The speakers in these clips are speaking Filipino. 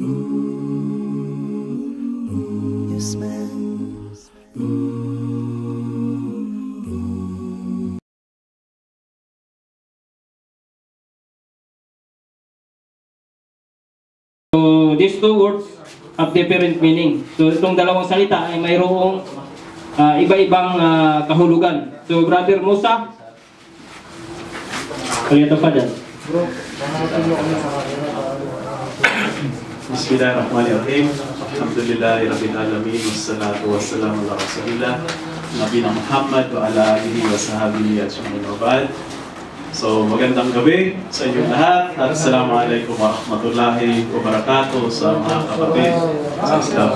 So, these two words have different meaning. So, itong dalawang salita ay mayroong ah, iba-ibang ah, kahulugan. So, Brother Musa, kaya pa dyan. Bismillahirrahmanirrahim. Alhamdulillahi Rabbil Alamin. Wassalatu wassalamu ala Rasulillah. Nabina Muhammad wa ala alihi wa sahabihi at syuhud So, magandang gabi sa inyong lahat at Assalamualaikum warahmatullahi wabarakatuh sa mga kapatid sa Islam.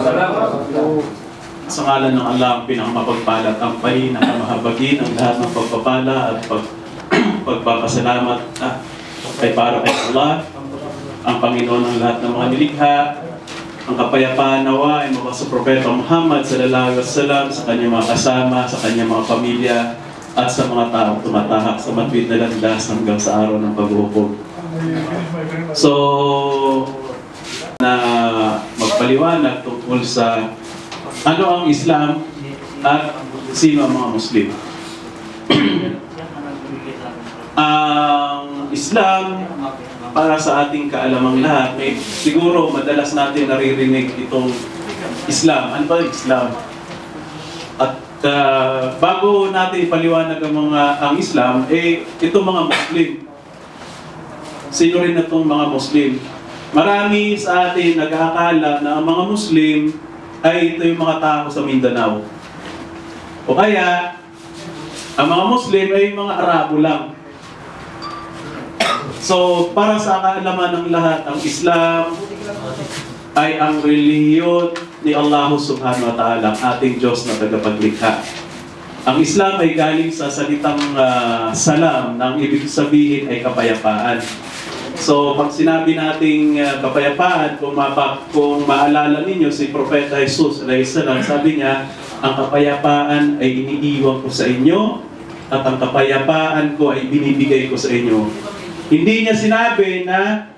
Sa ngalan ng Allah, pinakamapagpala at ang pahin, ang lahat ng pagpapala at pag, pagpapasalamat ah, ay para kay Allah, ang Panginoon ng lahat ng mga nilikha, ang kapayapaan nawa ay mula sa Propeta Muhammad sallallahu alaihi wasallam sa kanyang mga kasama, sa kanyang mga pamilya, at sa mga taong tumatahak sa matwid na landas hanggang sa araw ng paghuhukom. So, na magpaliwanag tungkol sa ano ang Islam at sino ang mga Muslim. ang Islam para sa ating kaalamang lahat, may, siguro madalas natin naririnig itong Islam. Ano ba Islam? At ah, bago natin ipaliwanag ang mga ang Islam, eh itong mga Muslim. Sino rin na itong mga Muslim? Marami sa atin nag-aakala na ang mga Muslim ay ito yung mga tao sa Mindanao. O kaya, ang mga Muslim ay mga Arabo lang. So, para sa kaalaman ng lahat, ang Islam ay ang relihiyon ni Allah subhanahu wa ta'ala, ang ating Diyos na tagapaglikha. Ang Islam ay galing sa salitang ah, salam, na ang ibig sabihin ay kapayapaan. So, pag sinabi nating ah, kapayapaan, kung, mapa, kung maalala ninyo si Propeta Jesus, salam, sabi niya, ang kapayapaan ay iniiwan ko sa inyo, at ang kapayapaan ko ay binibigay ko sa inyo. Hindi niya sinabi na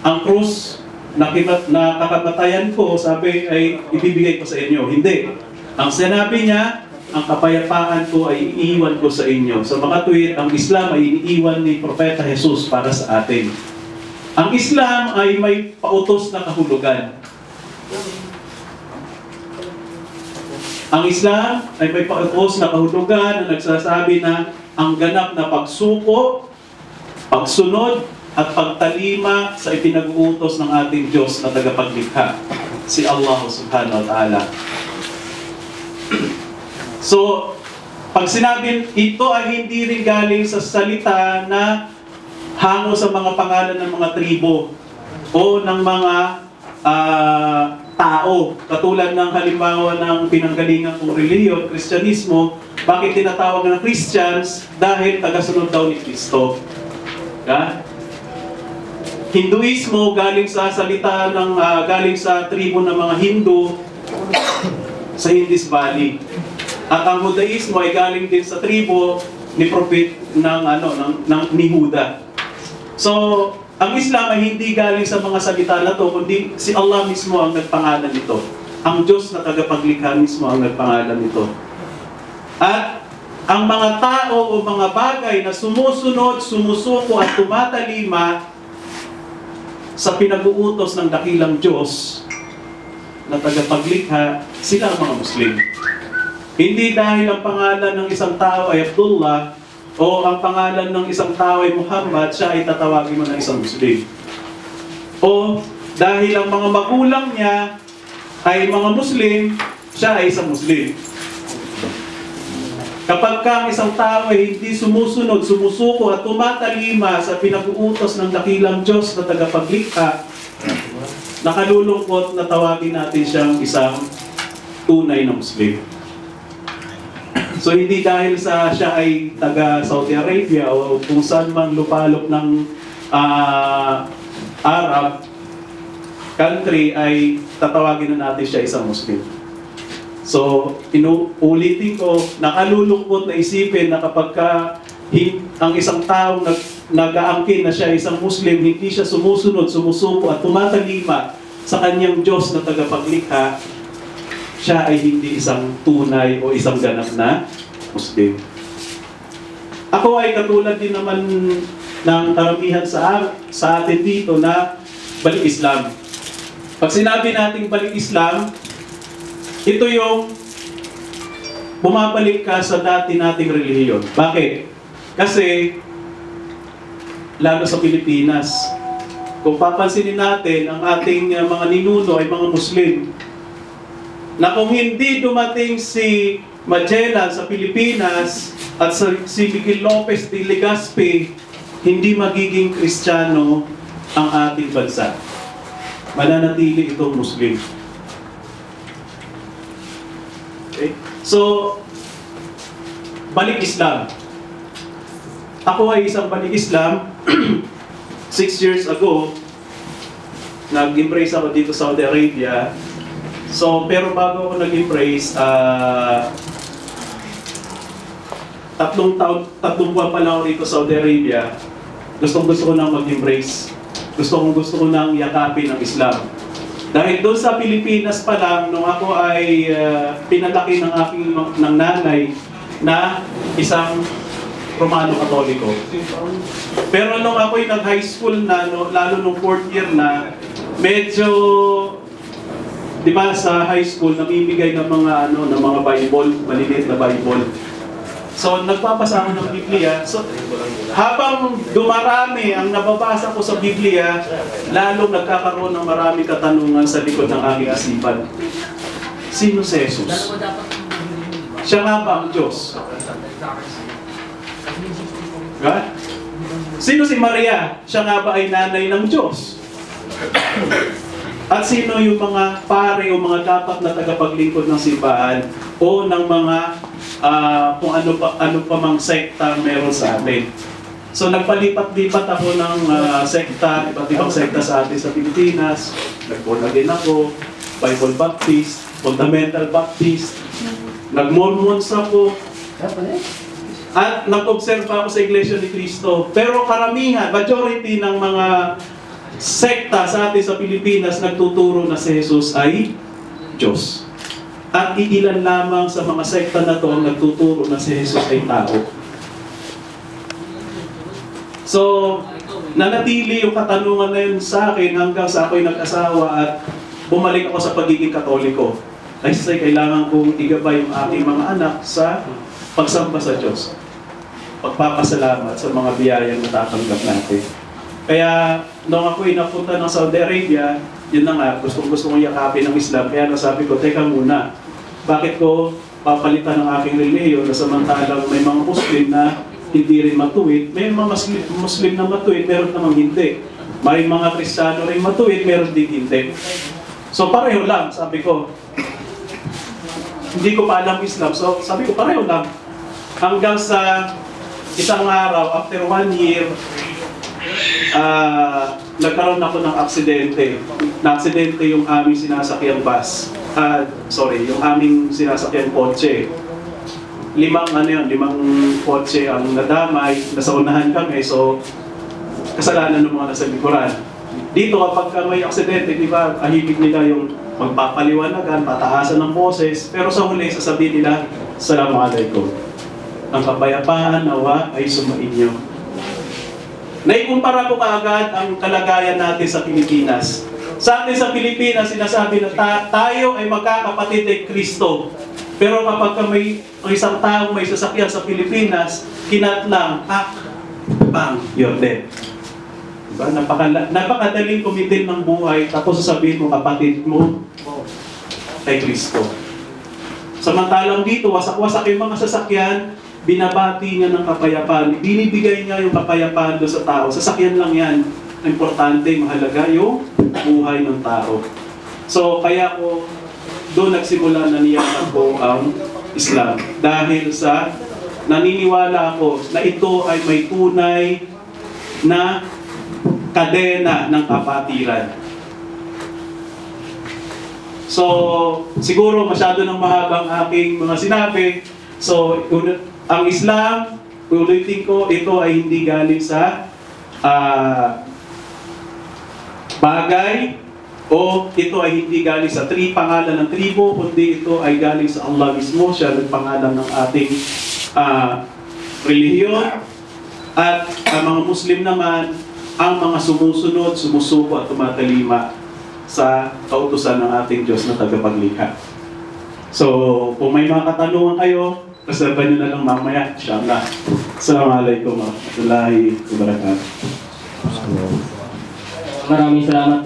ang krus na, na kakapatayan ko, sabi ay ibibigay ko sa inyo. Hindi. Ang sinabi niya, ang kapayapaan ko ay iiwan ko sa inyo. Sa mga tuwid, ang Islam ay iniiwan ni Propeta Jesus para sa atin. Ang Islam ay may pautos na kahulugan. Ang Islam ay may pautos na kahulugan na nagsasabi na ang ganap na pagsuko, pagsunod, at pagtalima sa ipinag-uutos ng ating Diyos na tagapaglikha, si Allah subhanahu wa ta'ala. So, pag sinabi, ito ay hindi rin galing sa salita na hango sa mga pangalan ng mga tribo o ng mga ah, tao. Katulad ng halimbawa ng pinanggalingan kong reliyon, Kristyanismo, bakit tinatawag ng Christians? Dahil tagasunod daw ni Kristo. Ya? Hinduismo galing sa salita ng ah, galing sa tribo ng mga Hindu sa Indus Valley. At ang Judaismo ay galing din sa tribo ni prophet ng ano ng, ng ni Huda. So, ang Islam ay hindi galing sa mga salita na to, kundi si Allah mismo ang nagpangalan nito. Ang Diyos na tagapaglikha mismo ang nagpangalan nito. At ang mga tao o mga bagay na sumusunod, sumusuko at tumatalima sa pinag-uutos ng dakilang Diyos na tagapaglikha, sila ang mga Muslim. Hindi dahil ang pangalan ng isang tao ay Abdullah o ang pangalan ng isang tao ay Muhammad, siya ay tatawagin mo ng isang Muslim. O dahil ang mga magulang niya ay mga Muslim, siya ay isang Muslim. Kapag ka ang isang tao ay hindi sumusunod, sumusuko at tumatalima sa pinag-uutos ng dakilang Diyos na tagapaglikha, nakalulungkot na tawagin natin siyang isang tunay na Muslim. So hindi dahil sa siya ay taga Saudi Arabia o kung saan man lupalop ng ah, Arab country ay tatawagin na natin siya isang Muslim. So, inuulitin ko, nakalulungkot na isipin na kapag ka, ang isang taong nag, nag-aangkin na siya isang Muslim, hindi siya sumusunod, sumusuko at tumatalima sa kanyang Diyos na tagapaglikha, siya ay hindi isang tunay o isang ganap na Muslim. Ako ay katulad din naman ng karamihan sa, sa atin dito na balik Islam. Pag sinabi nating balik Islam, ito yung bumabalik ka sa dati nating relihiyon. Bakit? Kasi, lalo sa Pilipinas, kung papansinin natin, ang ating uh, mga ninuno ay mga Muslim, na kung hindi dumating si Magellan sa Pilipinas at si Miguel Lopez de Legazpi, hindi magiging Kristiyano ang ating bansa. Mananatili itong Muslim. So, balik Islam. Ako ay isang balik Islam. Six years ago, nag-embrace ako dito sa Saudi Arabia. So, pero bago ako nag-embrace, ah, tatlong taon, tatlong buwan pa lang ako dito sa Saudi Arabia, gustong gusto ko nang mag-embrace. Gusto kong gusto ko nang yakapin ang Islam. Dahil doon sa Pilipinas pa lang, nung ako ay ah, pinalaki ng aking ng nanay na isang Romano Katoliko. Pero nung ako'y nag-high school na, no, lalo nung fourth year na, medyo, di ba sa high school, namimigay ng mga, ano, ng mga Bible, maliliit na Bible. So, nagpapasa ako ng Biblia. So, habang dumarami ang nababasa ko sa Biblia, lalong nagkakaroon ng marami katanungan sa likod ng aking isipan. Sino si Jesus? Siya nga ba ang Diyos? God? Sino si Maria? Siya nga ba ay nanay ng Diyos? At sino yung mga pare o mga dapat na tagapaglingkod ng simbahan o ng mga ah, kung ano pa ano pa mang sekta meron sa atin. So nagpalipat-lipat ako ng ah, sekta, iba't ibang sekta sa atin sa Pilipinas. Nag-born again ako, Bible Baptist, Fundamental Baptist, nag-Mormons ako, at nag-observe ako sa Iglesia ni Cristo. Pero karamihan, majority ng mga sekta sa atin sa Pilipinas nagtuturo na si Jesus ay Diyos. At iilan lamang sa mga sekta na to nagtuturo na si Jesus ay tao. So, nanatili yung katanungan na yun sa akin hanggang sa ako'y nag-asawa at bumalik ako sa pagiging katoliko. Ay, say, kailangan kong igabay yung aking mga anak sa pagsamba sa Diyos. Pagpapasalamat sa mga biyayang natatanggap natin. Kaya, nung ako'y napunta ng Saudi Arabia, yun na nga, gusto gusto kong yakapin ng Islam. Kaya nasabi ko, teka muna, bakit ko papalitan ng aking relihiyon na samantalang may mga Muslim na hindi rin matuwid, may mga Muslim, Muslim na matuwid, meron namang hindi. May mga Kristiyano rin matuwid, meron din hindi. So pareho lang, sabi ko. Hindi ko pa alam Islam, so sabi ko pareho lang. Hanggang sa isang araw, after one year, ah nagkaroon ako ng aksidente. Na-aksidente yung aming sinasakyan bus. Ah, sorry, yung aming sinasakyan kotse. Limang ano yun, limang kotse ang nadamay, nasa unahan kami, so kasalanan ng mga nasa likuran. Dito kapag ka may aksidente, di ba, ahibig nila yung magpapaliwanagan, pataasan ng boses, pero sa huli, sasabihin nila, Assalamualaikum. Ang kapayapaan nawa ay sumainyo. Naikumpara ko kaagad ang kalagayan natin sa Pilipinas. Sa atin sa Pilipinas, sinasabi na ta- tayo ay magkakapatid kay Kristo. Pero kapag ka may ang isang tao may sasakyan sa Pilipinas, kinatlang, ak, bang, you're dead. Diba? Napakala, napakadaling kumitin ng buhay, tapos sasabihin mo kapatid mo kay Kristo. Samantalang dito, wasak-wasak yung mga sasakyan, binabati niya ng kapayapaan. Binibigay niya yung kapayapaan doon sa tao. Sasakyan lang yan. Importante, mahalaga yung buhay ng tao. So, kaya ko doon nagsimula na niya ko ang Islam. Dahil sa naniniwala ako na ito ay may tunay na kadena ng kapatiran. So, siguro masyado ng mahabang aking mga sinabi. So, ang Islam, ulitin ko, ito ay hindi galing sa ah, bagay o ito ay hindi galing sa tri pangalan ng tribo, kundi ito ay galing sa Allah mismo, siya ang pangalan ng ating ah, relihiyon. At ang mga Muslim naman, ang mga sumusunod, sumusuko at tumatalima sa kautusan ng ating Diyos na tagapaglikha. So, kung may mga katanungan kayo, reserva nyo na lang mamaya, inshallah. Assalamualaikum warahmatullahi wabarakatuh. Maraming salamat